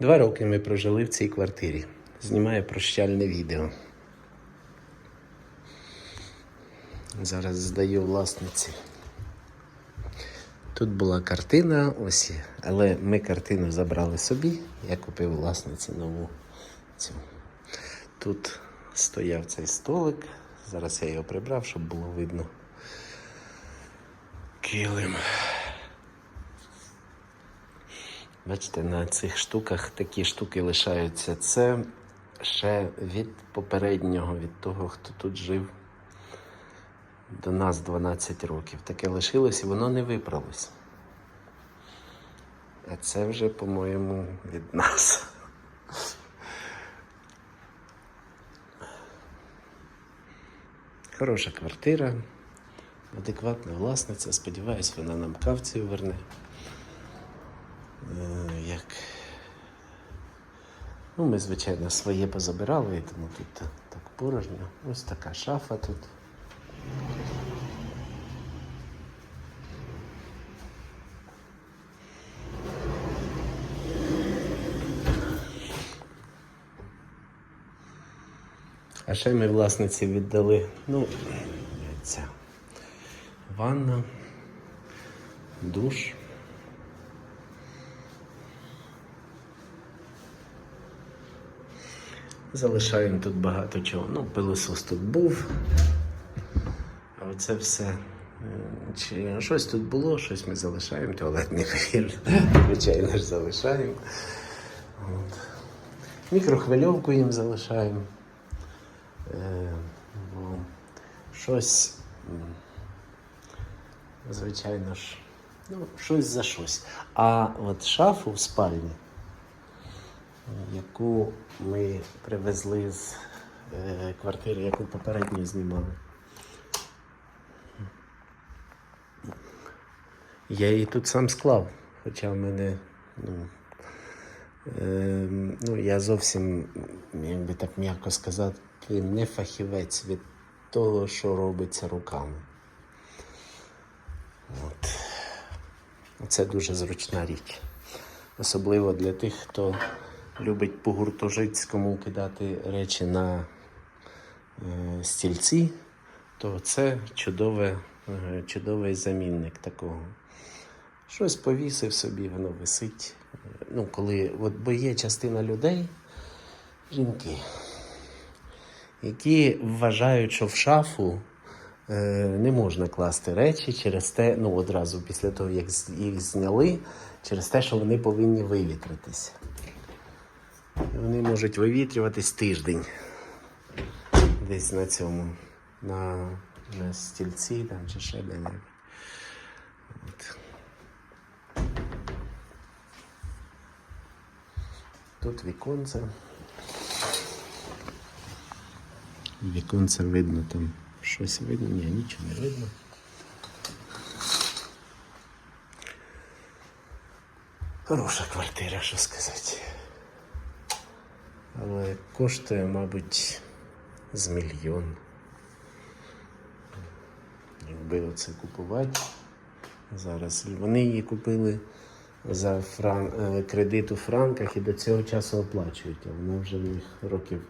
Два роки ми прожили в цій квартирі. Знімаю прощальне відео. Зараз здаю власниці. Тут була картина, ось, але ми картину забрали собі. Я купив власниці нову цю. Тут стояв цей столик. Зараз я його прибрав, щоб було видно. Килим. Бачите, на цих штуках такі штуки лишаються. Це ще від попереднього, від того, хто тут жив до нас 12 років. Таке лишилось і воно не виправилось. А це вже, по-моєму, від нас. Хороша квартира, адекватна власниця. Сподіваюсь, вона нам кавцію верне. Е, Як... Ну, ми, звичайно, своє позабирали, тому тут так, порожньо. Ось така шафа тут. А ще ми власниці віддали, ну, ця ванна, душ. Залишаємо тут багато чого. Ну, пилосос тут був. А оце все. е, Чи щось тут було, щось ми залишаємо, туалетний папір, звичайно ж, залишаємо. От. Мікрохвильовку їм залишаємо. Е, ну, щось, звичайно ж, ну, щось за щось. А от шафу в спальні, яку ми привезли з е, квартири, яку попередньо знімали. Я її тут сам склав, хоча в мене, ну, е, ну я зовсім, як би так м'яко сказати, не фахівець від того, що робиться руками. От. Це дуже зручна річ. Особливо для тих, хто любить по гуртожитському кидати речі на е, стільці, то це чудове, е, чудовий замінник такого. Щось повісив собі, воно висить. Ну, коли, от, бо є частина людей, жінки, які вважають, що в шафу е, не можна класти речі через те, ну одразу після того, як їх зняли, через те, що вони повинні вивітритися. Вони можуть вивітрюватись тиждень десь на цьому, на, на стільці там, чи ще де-небудь. От. Тут віконце. Віконце видно там. Щось видно? Ні, нічого не видно. Хороша квартира, що сказати. Але коштує, мабуть, з мільйон. Якби оце купувати зараз. Вони її купили за фран... е, кредит у франках і до цього часу оплачують, а вона вже в них років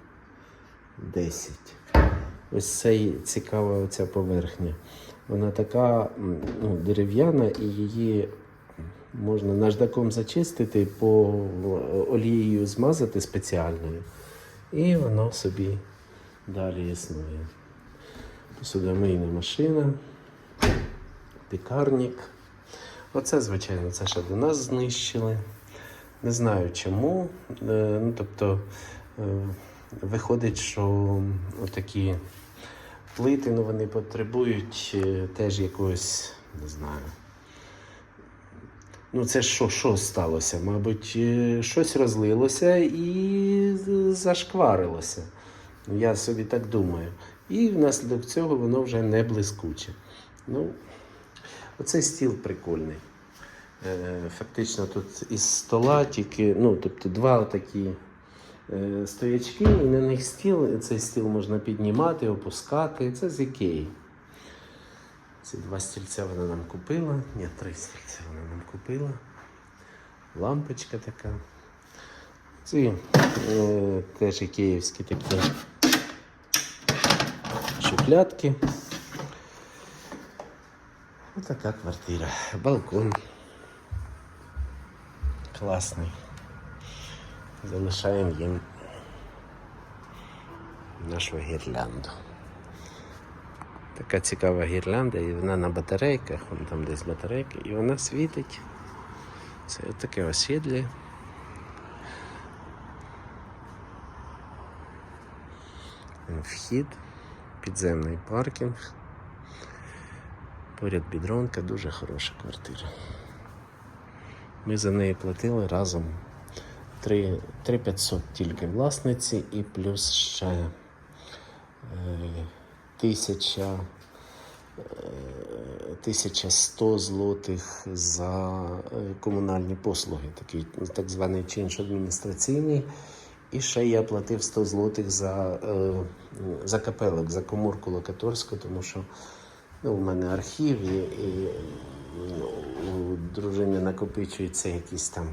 10. Ось це цікава оця поверхня. Вона така ну, дерев'яна і її можна наждаком зачистити, по олією змазати спеціальною. І воно собі далі існує. Посудомийна машина, пікарник. Оце, звичайно, це ще до нас знищили. Не знаю чому. Е, Ну, тобто, е, виходить, що отакі плити ну, вони потребують е, теж якогось, не знаю. Ну, це що, що сталося? Мабуть, е, щось розлилося і зашкварилося. Я собі так думаю. І внаслідок цього воно вже не блискуче. Ну, оцей стіл прикольний. Е, Фактично тут із стола тільки, ну, тобто два такі е, стоячки, і на них стіл. Цей стіл можна піднімати, опускати. Це з Ікеї. Ці два стільця вона нам купила. Ні, три стільця вона нам купила. Лампочка така. Ці е, теж київські такі шухлядки. Ось така квартира. Балкон. Класний. Залишаємо їм нашу гірлянду. Така цікава гірлянда, і вона на батарейках, вон там десь батарейки, і вона світить. Це таке осідлі. Вхід, підземний паркінг. Поряд бідронка, дуже хороша квартира. Ми за неї платили разом 3 3500 тільки власниці і плюс ще е, тисяча, 1100 злотих за е, комунальні послуги, такий так званий чинш адміністраційний. І ще я платив 100 злотих за, е, за капелок, за коморку локаторську, тому що ну, у мене архів і, і ну, у дружини накопичуються якісь там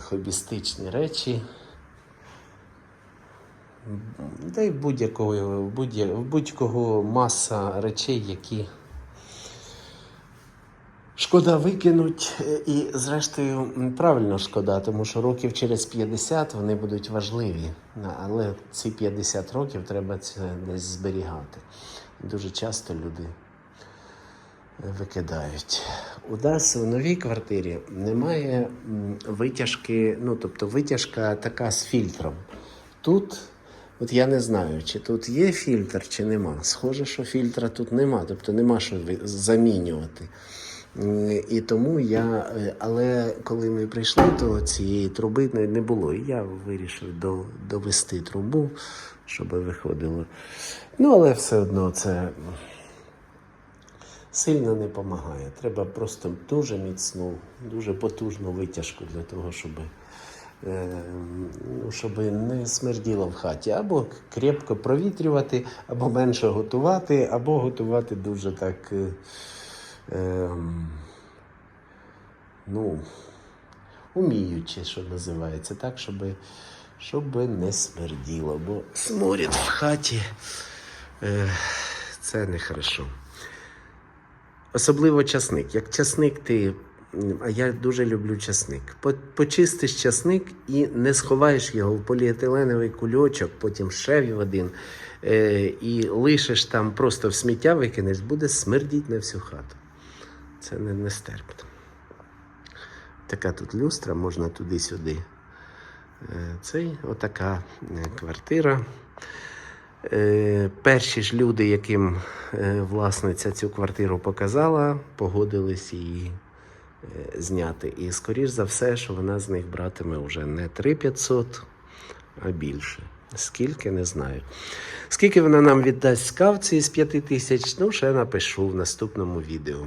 хобістичні речі. Та й будь-якого, будь-кого маса речей, які шкода викинуть. І, зрештою, правильно шкода, тому що років через 50 вони будуть важливі. Але ці 50 років треба це десь зберігати. Дуже часто люди викидають. У нас в новій квартирі немає витяжки, ну тобто витяжка така з фільтром. Тут, от я не знаю, чи тут є фільтр, чи нема. Схоже, що фільтра тут нема, тобто нема що замінювати. І тому я, е, але коли ми прийшли, то цієї труби не, було. І я вирішив довести трубу, щоб виходило. Ну, але все одно це сильно не допомагає. Треба просто дуже міцну, дуже потужну витяжку для того, щоб, щоб не смерділо в хаті. Або крепко провітрювати, або менше готувати, або готувати дуже так. Е, е, ну, уміючи, що називається, так, щоб, щоб не смерділо. Бо сморід в хаті е, це нехорошо. Особливо часник. Як часник ти. А я дуже люблю часник. Почистиш часник і не сховаєш його в поліетиленовий кульочок, потім ще в один, е, і лишиш там просто в сміття викинеш, буде смердіть на всю хату. Це не нестерпно. Така тут люстра, можна туди-сюди. Е, Цей отака е, квартира. Перші ж люди, яким власниця цю квартиру показала, погодились її зняти. І скоріш за все, що вона з них братиме вже не 3500, а більше. Скільки не знаю. Скільки вона нам віддасть з кавці з 5 тисяч, ну ще напишу в наступному відео.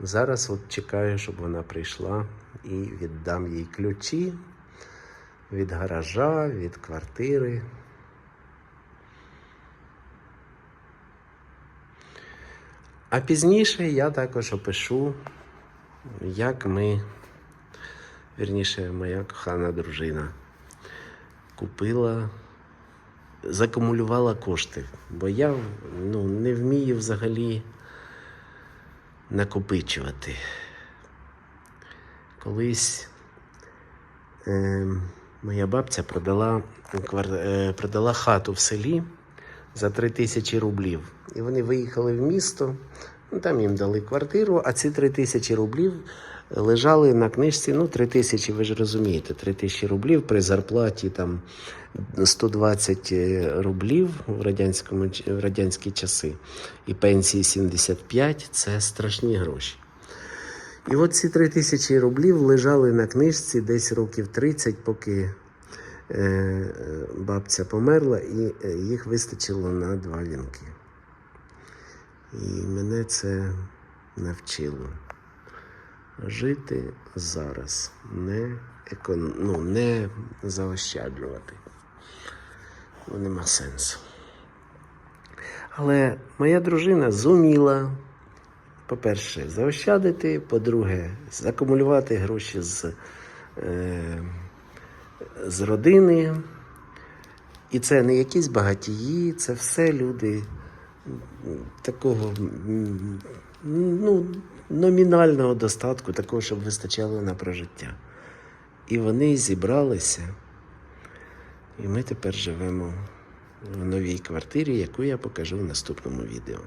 Зараз от чекаю, щоб вона прийшла і віддам їй ключі від гаража, від квартири. А пізніше я також опишу, як ми, вірніше, моя кохана дружина купила, закумулювала кошти. Бо я ну, не вмію взагалі накопичувати. Колись е, моя бабця продала, е, продала хату в селі за 3 тисячі рублів. І вони виїхали в місто, ну, там їм дали квартиру, а ці 3 тисячі рублів лежали на книжці. Ну, 3 тисячі, ви ж розумієте, 3 тисячі рублів при зарплаті там 120 рублів в, радянському, в радянські часи і пенсії 75 це страшні гроші. І от ці 3 тисячі рублів лежали на книжці десь років 30, поки е, е, бабця померла, і е, їх вистачило на два вінки. І мене це навчило жити зараз, не, екон... ну, не заощаджувати. Бо нема сенсу. Але моя дружина зуміла, по-перше, заощадити, по-друге, закумулювати гроші з е, з родини. І це не якісь багатії, це все люди такого ну, номінального достатку, такого, щоб вистачало на прожиття. І вони зібралися. І ми тепер живемо в новій квартирі, яку я покажу в наступному відео.